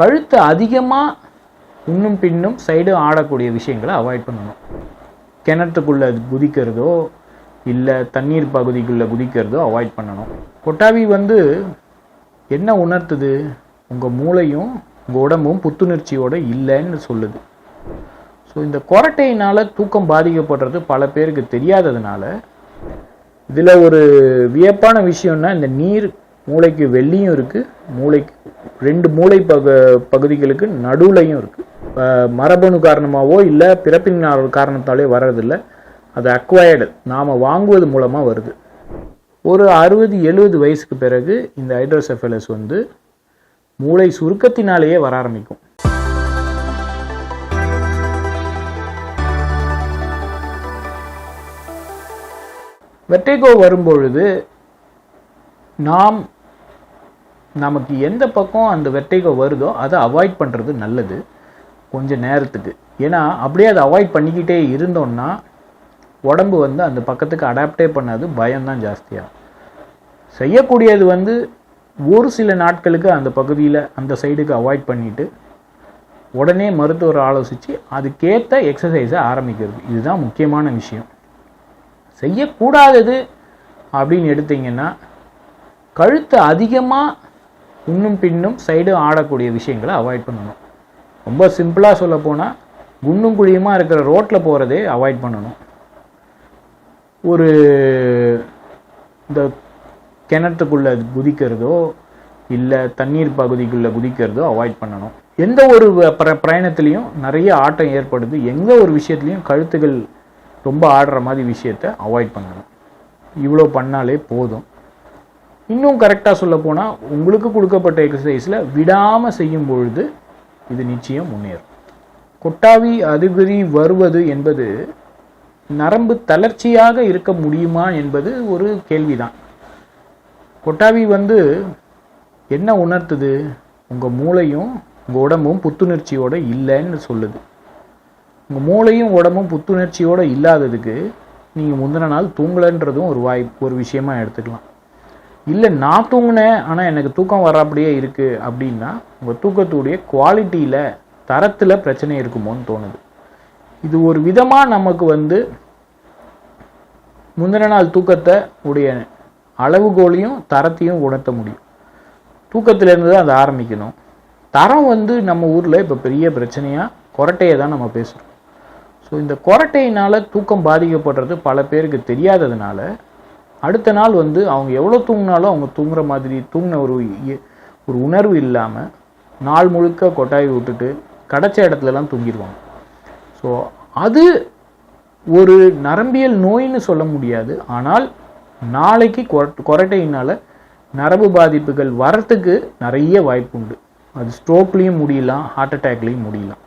கழுத்தை அதிகமாக இன்னும் பின்னும் சைடு ஆடக்கூடிய விஷயங்களை அவாய்ட் பண்ணணும். கிணற்றுக்குள்ளே குதிக்கிறதோ இல்லை தண்ணீர் பகுதிக்குள்ளே குதிக்கிறதோ அவாய்ட் பண்ணணும். கொட்டாவி வந்து என்ன உணர்த்துது? உங்கள் மூளையும் உங்கள் உடம்பும் புத்துணர்ச்சியோடு இல்லைன்னு சொல்லுது. ஸோ இந்த கொரட்டையினால் தூக்கம் பாதிக்கப்படுறது பல பேருக்கு தெரியாததுனால இதில் ஒரு வியப்பான விஷயம்னா இந்த நீர் மூளைக்கு வெள்ளியும் இருக்குது மூளைக்கு ரெண்டு மூளை பக பகுதிகளுக்கு நடுவுலையும் இருக்குது மரபணு காரணமாகவோ இல்லை பிறப்பின் காரணத்தாலே வர்றதில்ல. அது அக்வயர்டு நாம் வாங்குவது மூலமாக வருது. ஒரு அறுபது எழுபது வயசுக்கு பிறகு இந்த ஹைட்ரோசெஃபலஸ் வந்து மூளை சுருக்கத்தினாலேயே வர ஆரம்பிக்கும். வெட்டைகோ வரும்பொழுது நாம் நமக்கு எந்த பக்கம் அந்த வெட்டைகோ வருதோ அதை அவாய்ட் பண்ணுறது நல்லது கொஞ்சம் நேரத்துக்கு. ஏன்னா அப்படியே அதை அவாய்ட் பண்ணிக்கிட்டே இருந்தோம்னா உடம்பு வந்து அந்த பக்கத்துக்கு அடாப்டே பண்ணாது பயம்தான் ஜாஸ்தியாகும் செய்யக்கூடியது வந்து ஒரு சில நாட்களுக்கு அந்த பகுதியில் அந்த சைடுக்கு அவாய்ட் பண்ணிட்டு உடனே மருத்துவர் ஆலோசித்து அதுக்கேற்ற எக்ஸசைஸை ஆரம்பிக்கிறது. இதுதான் முக்கியமான விஷயம். செய்யக்கூடாதது அப்படின்னு எடுத்தீங்கன்னா கழுத்தை அதிகமாக இன்னும் பின்னும் சைடு ஆடக்கூடிய விஷயங்களை அவாய்ட் பண்ணணும். ரொம்ப சிம்பிளாக சொல்ல போனால் குண்டும் குழியுமாக இருக்கிற ரோட்டில் போகிறதே அவாய்ட் பண்ணணும். ஒரு இந்த கிணத்துக்குள்ளே குதிக்கிறதோ இல்லை தண்ணீர் பகுதிக்குள்ளே குதிக்கிறதோ அவாய்ட் பண்ணணும். எந்த ஒரு பிரயணத்துலையும் நிறைய ஆட்டம் ஏற்படுது. எந்த ஒரு விஷயத்துலையும் கழுத்துகள் ரொம்ப ஆடுற மாதிரி விஷயத்த அவாய்ட் பண்ணணும். இவ்வளோ பண்ணாலே போதும். இன்னும் கரெக்டாக சொல்ல போனால் உங்களுக்கு கொடுக்கப்பட்ட எக்ஸசைஸில் விடாமல் செய்யும் பொழுது இது நிச்சயம் முன்னேறும். கொட்டாவி அதிகரி வருவது என்பது நரம்பு தளர்ச்சியாக இருக்க முடியுமா என்பது ஒரு கேள்விதான். கொட்டாவி வந்து என்ன உணர்த்துது? உங்கள் மூளையும் உங்கள் உடம்பும் புத்துணர்ச்சியோடு இல்லைன்னு சொல்லுது. உங்கள் மூளையும் உடம்பும் புத்துணர்ச்சியோடு இல்லாததுக்கு நீங்கள் முந்தின நாள் தூங்கலைன்றதும் ஒரு வாய்ப்பு ஒரு விஷயமா எடுத்துக்கலாம். இல்லை நான் தூங்கினேன் ஆனால் எனக்கு தூக்கம் வராப்படியே இருக்குது அப்படின்னா உங்கள் தூக்கத்துடைய குவாலிட்டியில் தரத்தில் பிரச்சனை இருக்குமோன்னு தோணுது. இது ஒரு விதமாக நமக்கு வந்து முந்தின நாள் தூக்கத்தை உடைய அளவுகோலையும் தரத்தையும் உணர்த்த முடியும். தூக்கத்திலேருந்து தான் அதை ஆரம்பிக்கணும். தரம் வந்து நம்ம ஊரில் இப்போ பெரிய பிரச்சனையாக கொரட்டையை தான் நம்ம பேசுகிறோம் ஸோ இந்த கொரட்டையினால் தூக்கம் பாதிக்கப்படுறது பல பேருக்கு தெரியாததுனால அடுத்த நாள் வந்து அவங்க எவ்வளோ தூங்கினாலும் அவங்க தூங்குற மாதிரி தூங்கின ஒரு இ- ஒரு உணர்வு இல்லாமல் நாள் முழுக்க கொட்டாய் விட்டுட்டு கிடைச்ச இடத்துலலாம் தூங்கிடுவாங்க. ஸோ அது ஒரு நரம்பியல் நோயின்னு சொல்ல முடியாது. ஆனால் நாளைக்கு கொர- கொரட்டையினால் நரம்பு பாதிப்புகள் வரத்துக்கு நிறைய வாய்ப்பு உண்டு. அது ஸ்ட்ரோக்லேயும் முடியலாம் ஹார்ட் அட்டாக்லேயும் முடியலாம்.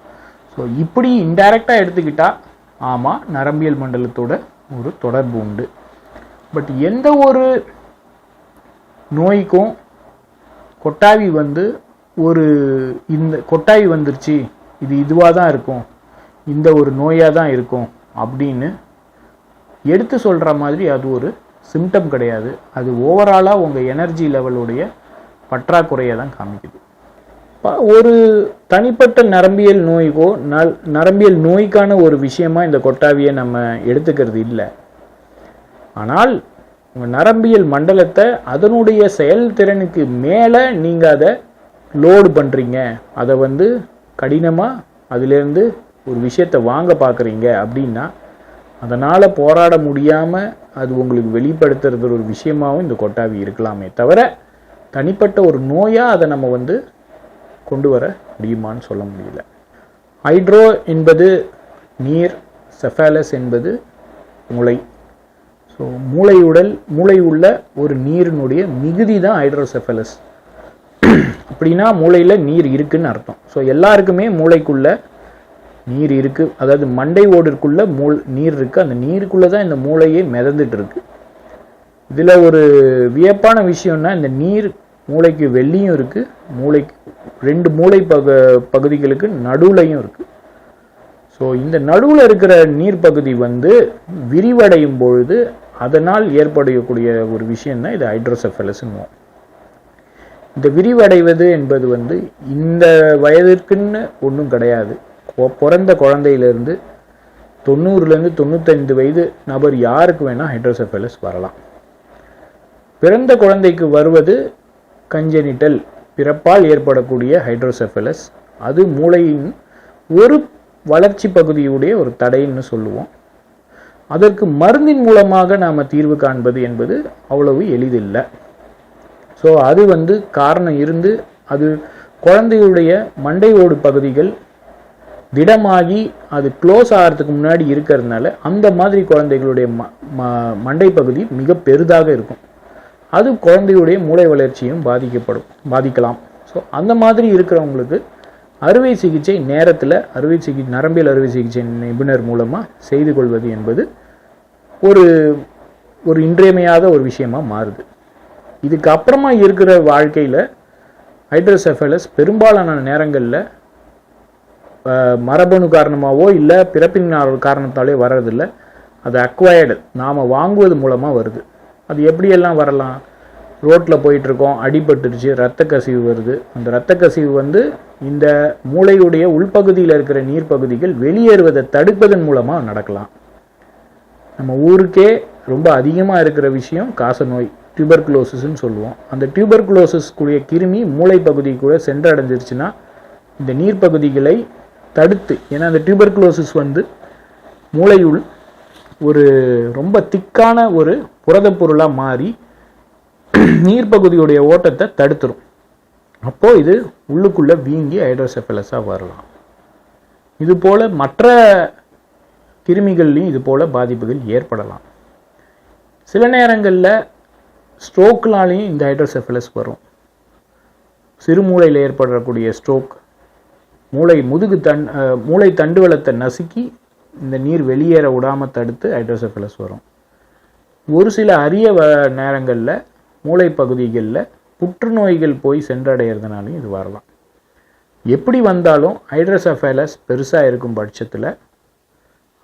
ஸோ இப்படி இன்டைரக்டாக எடுத்துக்கிட்டால் ஆமாம் நரம்பியல் மண்டலத்தோட ஒரு தொடர்பு உண்டு. பட் எந்த ஒரு நோய்க்கும் கொட்டாவி வந்து ஒரு இந்த கொட்டாவி வந்துருச்சு இது இதுவாக தான் இருக்கும் இந்த ஒரு நோயாக தான் இருக்கும் அப்படின்னு எடுத்து சொல்கிற மாதிரி அது ஒரு சிம்டம் கிடையாது. அது ஓவராலாக உங்கள் எனர்ஜி லெவலுடைய பற்றாக்குறையை தான் காமிக்குது. ஒரு தனிப்பட்ட நரம்பியல் நோய்க்கோ நல் நரம்பியல் நோய்க்கான ஒரு விஷயமா இந்த கொட்டாவியை நம்ம எடுத்துக்கிறது இல்லை. ஆனால் உங்கள் நரம்பியல் மண்டலத்தை அதனுடைய செயல்திறனுக்கு மேலே நீங்கள் அதை லோடு பண்ணுறீங்க அதை வந்து கடினமாக அதிலேருந்து ஒரு விஷயத்தை வாங்க பார்க்குறீங்க அப்படின்னா அதனால் போராட முடியாமல் அது உங்களுக்கு வெளிப்படுத்துறது ஒரு விஷயமாகவும் இந்த கொட்டாவி இருக்கலாமே தவிர தனிப்பட்ட ஒரு நோயாக அதை நம்ம வந்து கொண்டு வர முடியுமான்னு சொல்ல முடியல. ஹைட்ரோ என்பது நீர் செஃபாலஸ் என்பது மூளை ஸோ மூளையுடல் மூளை உள்ள ஒரு நீரினுடைய மிகுதி தான் ஹைட்ரோசெஃபலஸ் அப்படின்னா மூளையில் நீர் இருக்குன்னு அர்த்தம். ஸோ எல்லாருக்குமே மூளைக்குள்ள நீர் இருக்கு. அதாவது மண்டை ஓடிற்குள்ள மூல் நீர் இருக்கு. அந்த நீருக்குள்ளே தான் இந்த மூளையே மிதந்துட்டு இருக்கு இதில் ஒரு வியப்பான விஷயம்னா இந்த நீர் மூளைக்கு வெள்ளியும் இருக்கு. மூளைக்கு ரெண்டு மூளை பக பகுதிகளுக்கு நடுவுலையும் இருக்கு. ஸோ இந்த நடுவில் இருக்கிற நீர் பகுதி வந்து விரிவடையும் பொழுது அதனால் ஏற்படக்கூடிய ஒரு விஷயம்னா இது ஹைட்ரோசெஃபலஸ்ன்னுவோம் இந்த விரிவடைவது என்பது வந்து இந்த வயதிற்குன்னு ஒன்றும் கிடையாது. பிறந்த குழந்தையிலேருந்து தொண்ணூறுலேருந்து தொண்ணூத்தைந்து வயது நபர் யாருக்கு வேணால் ஹைட்ரோசெஃபலஸ் வரலாம். பிறந்த குழந்தைக்கு வருவது கஞ்சனிட்டல் பிறப்பால் ஏற்படக்கூடிய ஹைட்ரோசெஃபலஸ் அது மூளையின் ஒரு வளர்ச்சி பகுதியுடைய ஒரு தடைன்னு சொல்லுவோம். அதற்கு மருந்தின் மூலமாக நாம் தீர்வு காண்பது என்பது அவ்வளவு எளிதில்லை. ஸோ அது வந்து காரணம் இருந்து அது குழந்தையுடைய மண்டை ஓடு பகுதிகள் திடமாகி அது க்ளோஸ் ஆகிறதுக்கு முன்னாடி இருக்கிறதுனால அந்த மாதிரி குழந்தைகளுடைய ம ம- மண்டை பகுதி மிக பெரிதாக இருக்கும். அது குழந்தையுடைய மூளை வளர்ச்சியும் பாதிக்கப்படும் பாதிக்கலாம். ஸோ அந்த மாதிரி இருக்கிறவங்களுக்கு அறுவை சிகிச்சை நேரத்தில் அறுவை சிகிச்சை நரம்பியல் அறுவை சிகிச்சை நிபுணர் மூலமாக செய்து கொள்வது என்பது ஒரு ஒரு இன்றியமையாத ஒரு விஷயமா மாறுது. இதுக்கு அப்புறமா இருக்கிற வாழ்க்கையில் ஹைட்ரோசெஃபலஸ் பெரும்பாலான நேரங்களில் மரபணு காரணமாகவோ இல்லை பிறப்பின் காரணத்தாலே வர்றதில்ல. அது அக்வயர்டு நாம் வாங்குவது மூலமாக வருது. அது எப்படியெல்லாம் வரலாம்? ரோட்டில் போயிட்டுருக்கோம் அடிபட்டுருச்சு ரத்த கசிவு வருது. அந்த இரத்த கசிவு வந்து இந்த மூளையுடைய உள்பகுதியில் இருக்கிற நீர் பகுதிகள் வெளியேறுவதை தடுப்பதன் மூலமாக நடக்கலாம். நம்ம ஊருக்கே ரொம்ப அதிகமாக இருக்கிற விஷயம் காசநோய் டியூபர்குலோசிஸ்ன்னு சொல்லுவோம். அந்த டியூபர்குலோசிஸ் கூடிய கிருமி மூளை பகுதிக்குள்ளே கூட சென்றடைஞ்சிருச்சுன்னா இந்த நீர்ப்பகுதிகளை தடுத்து ஏன்னா அந்த டியூபர்குலோசிஸ் வந்து மூளையுள் ஒரு ரொம்ப திக்கான ஒரு புரதப் பொருளாக மாறி நீர்ப்பகுதியுடைய ஓட்டத்தை தடுத்துரும். அப்போது இது உள்ளுக்குள்ளே வீங்கி ஹைட்ரோசெஃபலஸாக வரலாம். இதுபோல் மற்ற கிருமிகள்லையும் இது போல பாதிப்புகள் ஏற்படலாம். சில நேரங்களில் ஸ்ட்ரோக்னாலையும் இந்த ஹைட்ரோசெஃபலஸ் வரும். சிறுமூளையில் ஏற்படக்கூடிய ஸ்ட்ரோக் மூளை முதுகு தன் மூளை தண்டுவளத்தை நசுக்கி இந்த நீர் வெளியேற விடாமல் தடுத்து ஹைட்ரோசெஃபலஸ் வரும். ஒரு சில அரிய வ நேரங்களில் மூளை பகுதிகளில் புற்றுநோய்கள் போய் சென்றடைகிறதுனாலையும் இது வரலாம். எப்படி வந்தாலும் ஹைட்ரோசெஃபலஸ் பெருசாக இருக்கும் பட்சத்தில்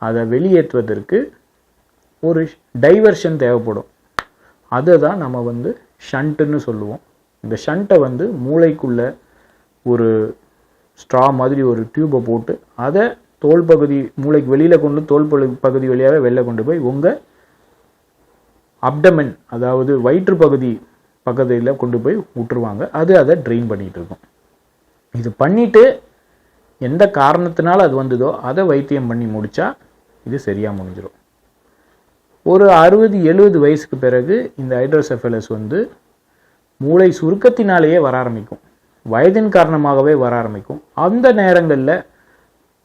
அதை வெளியேற்றுவதற்கு ஒரு டைவர்ஷன் தேவைப்படும். அதை தான் நம்ம வந்து ஷண்ட்டுன்னு சொல்லுவோம். இந்த ஷண்ட்டை வந்து மூளைக்குள்ள ஒரு ஸ்ட்ரா மாதிரி ஒரு டியூப்பை போட்டு அதை தோல் பகுதி மூளைக்கு வெளியில் கொண்டு தோல் பகுதி வழியாக வெளில கொண்டு போய் உங்கள் அப்டமன் அதாவது வயிற்று பகுதி பக்கத்தில் கொண்டு போய் விட்டுருவாங்க அது அதை ட்ரெயின் பண்ணிகிட்டு இருக்கும். இது பண்ணிட்டு எந்த காரணத்தினால அது வந்ததோ அதை வைத்தியம் பண்ணி முடிச்சா இது சரியாக முடிஞ்சிடும் ஒரு அறுபது எழுபது வயசுக்கு பிறகு இந்த ஹைட்ரோசெஃபலஸ் வந்து மூளை சுருக்கத்தினாலேயே வர ஆரம்பிக்கும். வயதின் காரணமாகவே வர ஆரம்பிக்கும். அந்த நேரங்களில்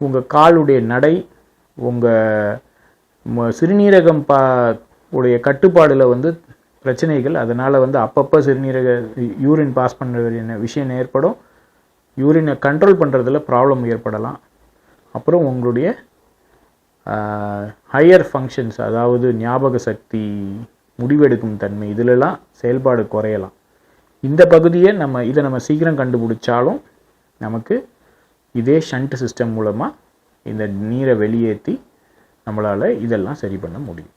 உங்கள் காலுடைய நடை உங்கள் சிறுநீரகம் பா உடைய கட்டுப்பாடில் வந்து பிரச்சனைகள் அதனால் வந்து அப்பப்போ சிறுநீரக யூரின் பாஸ் பண்ணுற விஷயம் ஏற்படும். யூரினை கண்ட்ரோல் பண்ணுறதுல ப்ராப்ளம் ஏற்படலாம். அப்புறம் உங்களுடைய ஹையர் ஃபங்க்ஷன்ஸ் அதாவது ஞாபக சக்தி முடிவெடுக்கும் தன்மை இதிலெல்லாம் செயல்பாடு குறையலாம். இந்த பகுதியை நம்ம இதை நம்ம சீக்கிரம் கண்டுபிடிச்சாலும் நமக்கு இதே ஷண்ட் சிஸ்டம் மூலமாக இந்த நீரை வெளியேற்றி நம்மளால் இதெல்லாம் சரி பண்ண முடியும்.